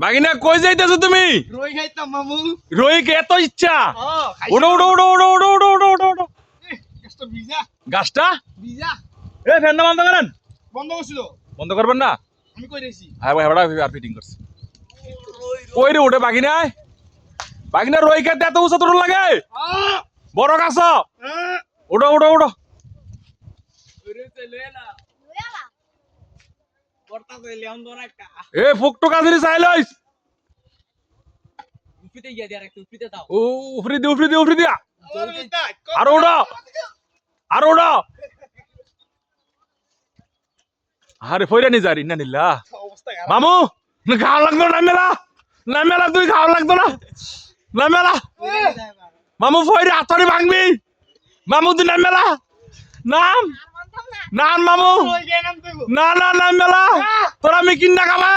বাগিনা কই যাইতেছো তুমি? রই খাইতাম মামু। রোহিকে এত ইচ্ছা? ও ওড়ো ওড়ো ওড়ো ওড়ো ওড়ো ওড়ো ওড়ো ওড়ো ওড়ো। একটা ভিজা। গাছটা? ভিজা। এ বন্ধ করেন। বন্ধ করছিল? বন্ধ করবেন না? আমি কই রেছি হ্যাঁ ভাই হেবড়া আর ফিটিং করছে। কই রে ওটা বাগিনায় বাগিনা রই খেতে এত উঁচা তোর লাগে? বড় গাছ। ওড়ো ওড়ো ওড়ো। না কা এ ফুকটো কাজরি চাইলইস উপিতে গিয়ে দিয়ে রাখতে উপিতে দাও। ও উফরি দি উফরি দি উফরি দিয়া। জলদি আর ওড়ো। আর ওড়ো। আরে ফইরা নি যারি না নিলা মামু খাওয়া লাগতো না মেলা না মেলা তুই খাওয়া লাগতো না। না মেলা মামু ফইরে হাতড়ি ভাঙবি। মামু তুই না মেলা নাম। না না না মেলা তোরা আমি কিনা খাবা